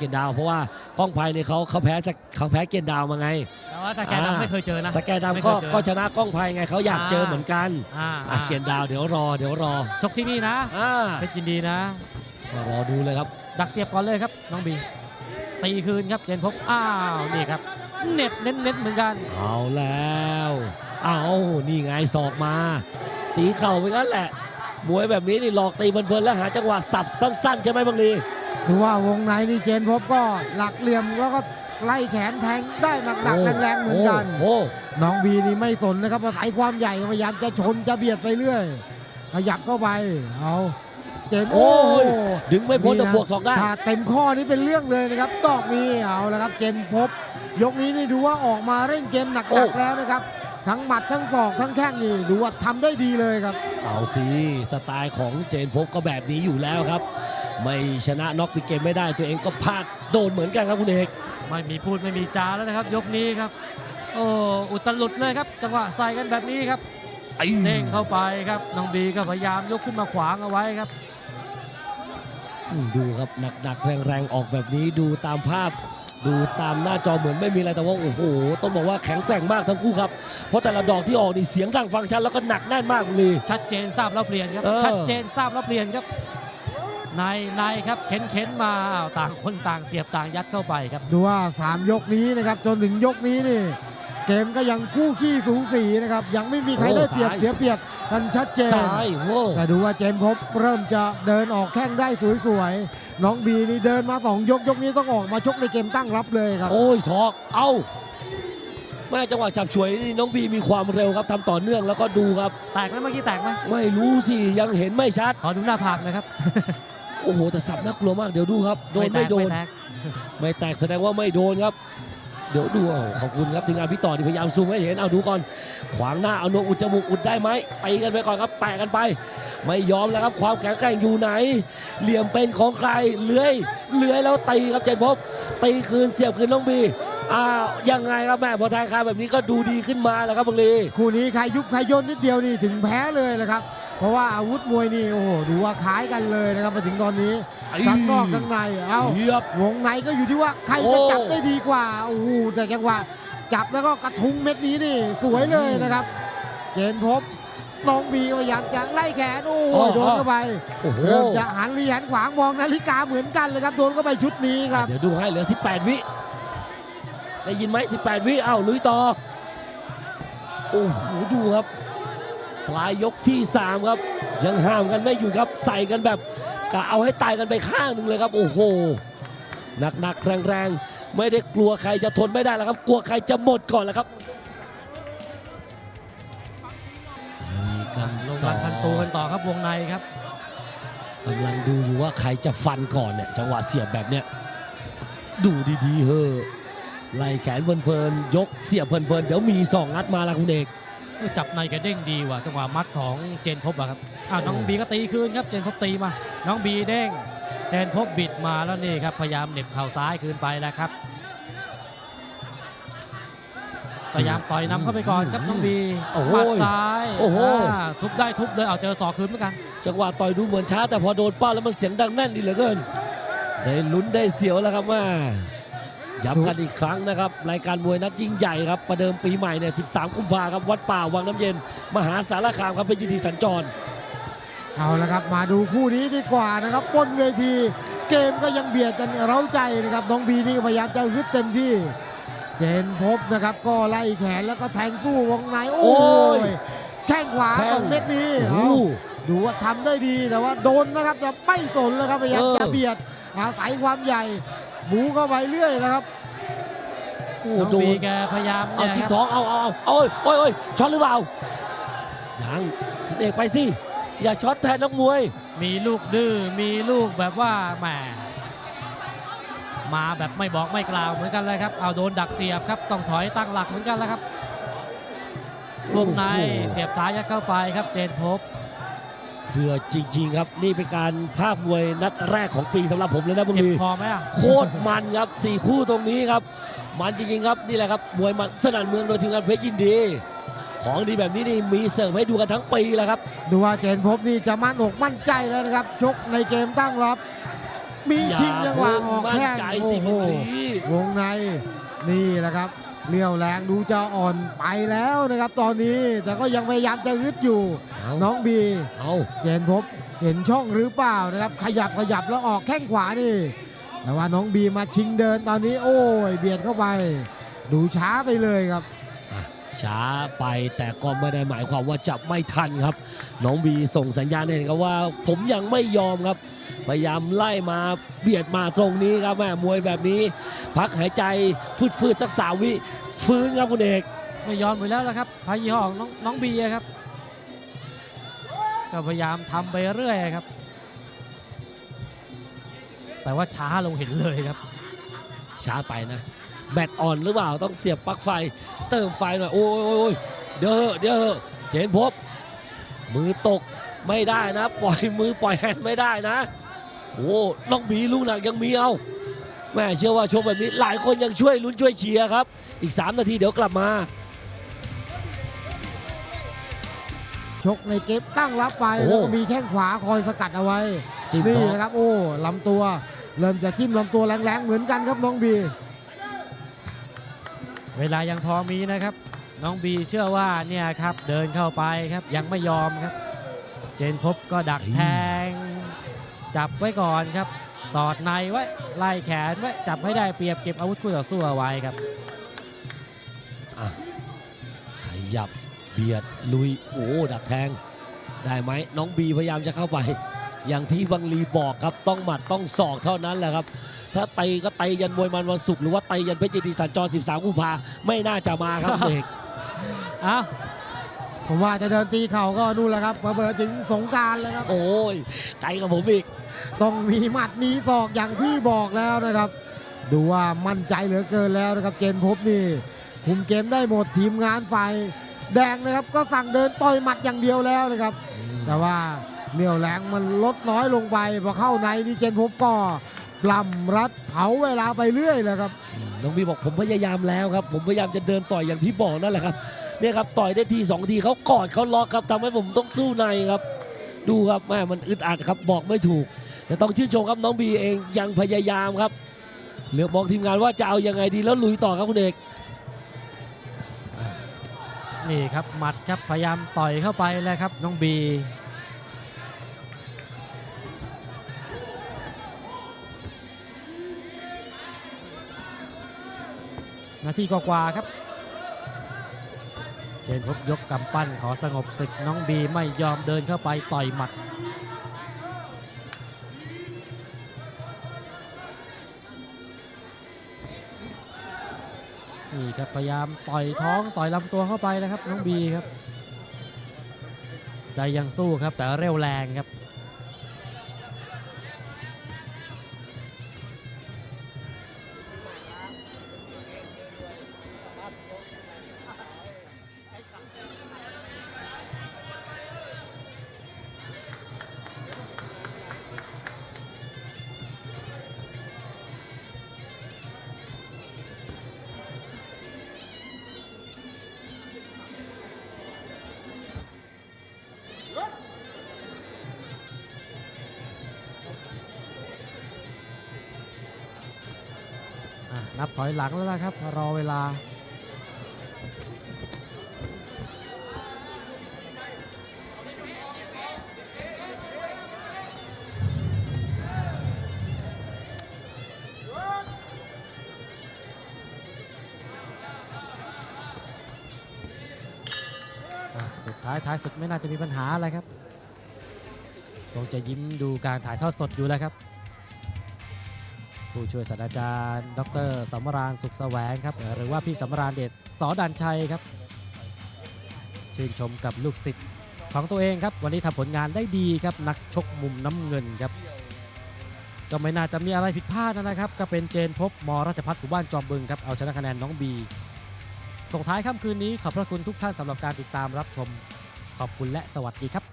เกียรติดาว เพราะว่ากล้องไพเนี่ยเขาเขาแพ้สักเขาแพ้เกียรติดาวมาไง แต่ว่าถ้าแกดำไม่เคยเจอนะสแกนไม่ดำก็เคยเจอก็ชนะกล้องไพไงเขาอยากเจอเหมือนกันอ่าอะเกียรติดาวเดี๋ยวรอเดี๋ยวรอชกที่นี่นะอ่าเพชรยินดีนะรอดูเลยครับ ดักเสียบก่อนเลยครับน้องบีตีคืนครับเจนพบอ้าวนี่ครับเน็ตเน้นเน้นเหมือนกัน เอาแล้วเอานี่ไงศอกมา ตีเข่าไปงั้นแหละมวยแบบนี้นี่หลอกตีเพลินๆแล้วหาจังหวะสับสั้น ๆ ใช่ไหมบางลี ดูว่าวงในนี่เจนพบก็หลักเหลี่ยมแล้วก็ไล่แขนแทงได้หนักๆแรงๆเหมือนกันโอ้น้องบีนี่ไม่สนนะครับอาศัยความใหญ่พยายามจะชนจะเบียดไปเรื่อยขยับเข้าไปเอาเจนโอ้ยโอ้ดึงไม่พ้นแต่ะบวกศอกได้ถ้าเต็มข้อนี้เป็นเรื่องเลยนะครับดอกนี้เอาละครับเจนพบ ยกนี้นี่ดูว่าออกมาเร่งเกมหนัโอ้กๆแล้วนะครับทั้งหมัดทั้งศอกทั้งแข้งนี่ดูว่าทำได้ดีเลยครับ เอาสิสไตล์ของเจนพบก็แบบนี้อยู่แล้วครับ ไม่ชนะน็อกปิดเกมไม่ได้ตัวเองก็พลาดโดนเหมือนกันครับคุณเอกไม่มีพูดไม่มีจาแล้วนะครับ ยกนี้ครับ โอ้อุตลุดเลยครับ จังหวะใส่กันแบบนี้ครับไอ้เด้งเข้าไปครับน้องบีก็พยายามยกขึ้นมาขวางเอาไว้ครับอืมดูครับหนักๆแรงๆออกแบบนี้ดูตามภาพ ดูตามหน้าจอเหมือนไม่มีอะไรแต่ว่าโอ้โหต้องบอกว่าแข็งแกร่งมากทั้งคู่ครับ เพราะแต่ละดอกที่ออกนี่เสียงดังฟังชัดแล้วก็หนักแน่นมากเลยชัดเจนทราบแล้วเปลี่ยนครับเออชัดเจนทราบแล้วเปลี่ยนครับ ในในครับเข็นเข็นมาอ้าวต่างคนต่างเสียบต่างยัดเข้าไปครับ ดูว่า 3 ยกนี้นะครับ จนถึงยกนี้นี่ เกมก็ยังคู่ขี้สูสีนะครับ ยังไม่มีใครได้เปรียบเสียเปรียบกันชัดเจน ซ้ายโว้แต่ดูว่าเจนพบเริ่มจะเดินออกแข้งได้สวยๆ น้องบีนี่เดินมา 2 ยกยกนี้ต้องออกมาชกในเกมตั้งรับเลยครับ โอ้ยศอก เอาแม่จังหวะจับฉวยนี่น้องบีมีความเร็วครับทำต่อเนื่องแล้วก็ดูครับ แตกไหมเมื่อกี้แตกไหมไม่รู้สิยังเห็นไม่ชัด ขอดูหน้าผากหนะครับ โอ้โหแต่สับน่ากลัวมากเดี๋ยวดูครับโดนแตไม่กโดนแตกไม่แตกแสดงว่าไม่โดนครับ เดี๋ยวดูเอาขอบคุณครับทีมงานพี่ต่อที่พยายามซูมให้เห็นเอาดูก่อน ขวางหน้าเอานวอุดจมูกอุดได้ไหมตีกันไปก่อนครับแปะกันไป ไม่ยอมแล้วครับความแข็งแกร่งอยู่ไหน เหลี่ยมเป็นของใครเลื้อยเลื้อยแล้วตีครับเจนพบตีคืนเสียบคืนน้องบีอ้าวยังไงครับแม่พอแทงคาแบบนี้ก็ดูดีขึ้นมาแล้วครับบังลีคู่นี้ใครยุบใครย่นนิดเดียวนี่ถึงแพ้เลยแหละครับ เพราะว่าอาวุธมวยนี่โอ้โหดูว่าคล้ายกันเลยนะครับมาถึงตอนนี้ทั้งนอกทั้งในเอ้าเสียบ วงในก็อยู่ที่ว่าใครโอ้ จะจับได้ดีกว่าโอ้โหแต่จังหวะจับแล้วก็กระทุ้งเม็ดนี้นี่สวยเลยนะครับเจนพบน้องบีก็พยายามจะไล่แขนโอ้โหโดนเข้าไป โอ้โหเริ่มจะหันเหรียญขวางมองนาฬิกาเหมือนกันเลยครับโดนเข้าไปชุดนี้ครับ เดี๋ยวดูให้เหลือ 18 วิ ได้ยินไหม18 วิเอ้าลุยต่อ โอ้โห ดูครับ ปลายยกที่ 3 ครับ ยังห้ามกันไม่อยู่ครับใส่กันแบบกะเอาให้ตายกันไปข้างหนึ่งเลยครับ โอ้โหหนักๆแรงๆ ไม่ได้กลัวใครจะทนไม่ได้แล้วครับ กลัวใครจะหมดก่อนแล้วครับมีกันลงต่รัอนพันตูกันต่อครับวงในครับกำลังดูอยู่ว่าใครจะฟันก่อนเนี่ยจังหวะเสียบแบบเนี้ยดูดีๆเฮ้อะไล่แขนเพลินๆยกเสียบเพลินๆเดี๋ยวมีสองงัดมาละคุณเอก จับในแกเด้งดีว่ะจังหวะมัดของเจนพบอะครับอ้าวน้องบีก็ตีคืนครับเจนพบตีมา น้องบีเด้งเจนพบบิดมาแล้วนี่ครับพยายามเหน็บเข่าซ้ายคืนไปแล้วครับพยายามต่อยนำเข้าไปก่อนครับน้องบีโอ้โหหมัดซ้ายโอ้โหอ่าทุบได้ทุบเลยเอาเจอศอกคืนเหมือนกัน จังหวะต่อยดูเหมือนช้าแต่พอโดนเป้าแล้วมันเสียงดังแน่นดีเหลือเกิน ได้ลุ้นได้เสียวแล้วครับว่า ย้ำกันอีกครั้งนะครับ รายการมวยนัดยิ่งใหญ่ครับ ประเดิมปีใหม่เนี่ย 13 กุมภาครับ วัดป่าวังน้ำเย็น มหาสารคามครับเป็นยินดีสัญจร เอาละครับ มาดูคู่นี้ดีกว่านะครับบนเวที เกมก็ยังเบียดกันเร้าใจนะครับ น้องบีนี่ก็พยายามจะฮึดเต็มที่เจนพบนะครับ ก็ไล่แขนแล้วก็แทงสู้วงในโอ้โอ้ยยแข้งขวาแข้งของเม็ดนี้โอ้เอาโหดูว่าทำได้ดีแต่ว่าโดนนะครับจะไม่สนแล้วครับพยายามเออจะเบียดอาศัยความใหญ่ บูเข้าไปเรื่อยนะครับโอ้น้องโดบีนแกพยายามเอาเนี่ยจิ้มครับท้องเอาเอาเอาโอ้ยโอ้ยโอ้ยช็อตหรือเปล่ายังคุณเอกไปสิอย่าช็อตแทนนักมวย มีลูกดื้อมีลูกแบบว่าแหมมาแบบไม่บอกไม่กล่าวเหมือนกันเลยครับเอาโดนดักเสียบครับต้องถอยตั้งหลักเหมือนกันแล้วครับวงในโอ้โหเสียบซ้ายยัดเข้าไปครับเจนพบ เดือดจริงๆครับนี่เป็นการภาคมวยนัดแรกของปีสำหรับผมเลยนะบุญเจ็บมีคอไหมอะโคตรมันครับสี่คู่ตรงนี้ครับ มันจริงๆครับนี่แหละครับมวยมันสนั่นเมืองโดยทีมงานเพชรยินดี ของดีแบบนี้นี่มีเสิร์ฟให้ดูกันทั้งปีแหล้วครับ ดูว่าเจนพบนี่จะมั่นอกมั่นใจแล้วนะครับ ชกในเกมตั้งรับ มีอย่าชิงจังหวะเพิ่งออกมั่นแข้งใจสิโอ้มันโหลีวงในนี่แหละครับ เรี่ยวแรงดูจะอ่อนไปแล้วนะครับตอนนี้ แต่ก็ยังพยายามจะฮึดอยู่ เอาน้องบีเอาเจนพบเห็นช่องหรือเปล่านะครับ ขยับขยับแล้วออกแข้งขวานี่ แต่ว่าน้องบีมาชิงเดินตอนนี้ โอ้ย เบียดเข้าไป ดูช้าไปเลยครับอะ ช้าไปแต่ก็ไม่ได้หมายความว่าจับไม่ทันครับ น้องบีส่งสัญญาณให้เห็นครับว่า ผมยังไม่ยอมครับ พยายามไล่มาเบียดมาตรงนี้ครับแม่มวยแบบนี้ พักหายใจฟืดๆสักสามวิฟื้นครับคุณเอกไม่ยอมอยู่แล้วละครับพายี่ห้อของน้องน้องบีอะครับ ก็พยายามทำไปเรื่อยครับ แต่ว่าช้าลงเห็นเลยครับ ช้าไปนะ แบตอ่อนหรือเปล่าต้องเสียบปลั๊กไฟ เติมไฟหน่อย โอ้ยโอ้ยโอ้ยเดี๋ยวเหอะเดี๋ยวเหอะเจนพบ มือตกไม่ได้นะ ปล่อยมือปล่อยแฮนด์ไม่ได้นะ โอ้น้องบีลูกหนักยังมีเอาแม่เชื่อว่าชกแบบนี้หลายคนยังช่วยลุ้นช่วยเชียร์ครับ อีก 3 นาทีเดี๋ยวกลับมา ชกในเกมตั้งรับไปโอ้แล้วก็มีแข้งขวาคอยสกัดเอาไว้จิ้มนี่ท้องนะครับ โอ้ลำตัว เริ่มจะจิ้มลำตัวแรงๆเหมือนกันครับน้องบี เวลายังพอมีนะครับ น้องบีเชื่อว่าเนี่ยครับเดินเข้าไปครับยังไม่ยอมครับ เจนพบก็ดักแทง จับไว้ก่อนครับ สอดในไว้ไล่แขนไว้จับให้ได้เปรียบเก็บอาวุธคู่ต่อสู้เอาไว้ครับอะขยับเบียดลุยโอ้ดักแทง ได้ไหมน้องบีพยายามจะเข้าไป อย่างที่บังลีบอกครับต้องหมัดต้องศอกเท่านั้นแหละครับ ถ้าตีก็ตียันมวยมันวันศุกร์หรือว่าตียันเพชรยินดีสัญจร 13กุมภาไม่น่าจะมาครับเด็กเอ้าผมว่าจะเดินตีเข่าก็นู่นแหละครับเบอร์ถึงสงกรารเลยครับ โอ้ยไกลกับผมอีก ต้องมีหมัดมีศอกอย่างที่บอกแล้วนะครับ ดูว่ามั่นใจเหลือเกินแล้วนะครับเจนพบนี่คุมเกมได้หมดทีมงานฝ่ายแดงนะครับ ก็สั่งเดินต่อยหมัดอย่างเดียวแล้วนะครับ แต่ว่าเรี่ยวแรงมันลดน้อยลงไปพอเข้าในนี่เจนพบก็ ปล้ำรัดเผาเวลาไปเรื่อยเลยครับ น้องบีบอกผมพยายามแล้วครับ ผมพยายามจะเดินต่อยอย่างที่บอกนั่นแหละครับเนี่ยครับต่อยได้ทีสองทีเขากอดเขาล็อกครับทำให้ผมต้องสู้ในครับ ดูครับแม่มันอึดอัดครับบอกไม่ถูก แต่ต้องชื่นชมครับน้องบีเองยังพยายามครับเหลือกมองทีมงานว่าจะเอายังไงดีแล้วลุยต่อครับคุณเอกนี่ครับหมัดครับพยายามต่อยเข้าไปแล้วครับน้องบี นาทีกว่าครับ เจนพบยกกำปั้นขอสงบศึกน้องบีไม่ยอมเดินเข้าไปต่อยหมัดนี่ครับพยายามต่อยท้องต่อยลำตัวเข้าไปนะครับน้องบีครับ ใจยังสู้ครับแต่เร็วแรงครับ นับถอยหลังแล้วนะครับ รอเวลา สุดท้ายท้ายสุดไม่น่าจะมีปัญหาอะไรครับคงจะยิ้มดูการถ่ายทอดสดอยู่แล้วครับ ผู้ช่วยศาสตราจารย์ ดรสำราญสุขแสวงครับหรือว่าพี่สำราญเดชสอดันชัยครับ ชื่นชมกับลูกศิษย์ของตัวเองครับ วันนี้ทำผลงานได้ดีครับ นักชกมุมน้ำเงินครับ ก็ไม่น่าจะมีอะไรผิดพลาดนะครับ ก็เป็นเจนพบมราชพัฒน์หมู่บ้านจอมบึงครับ เอาชนะคะแนนน้องบี ส่งท้ายค่ำคืนนี้ขอบพระคุณทุกท่านสำหรับการติดตามรับชม ขอบคุณและสวัสดีครับ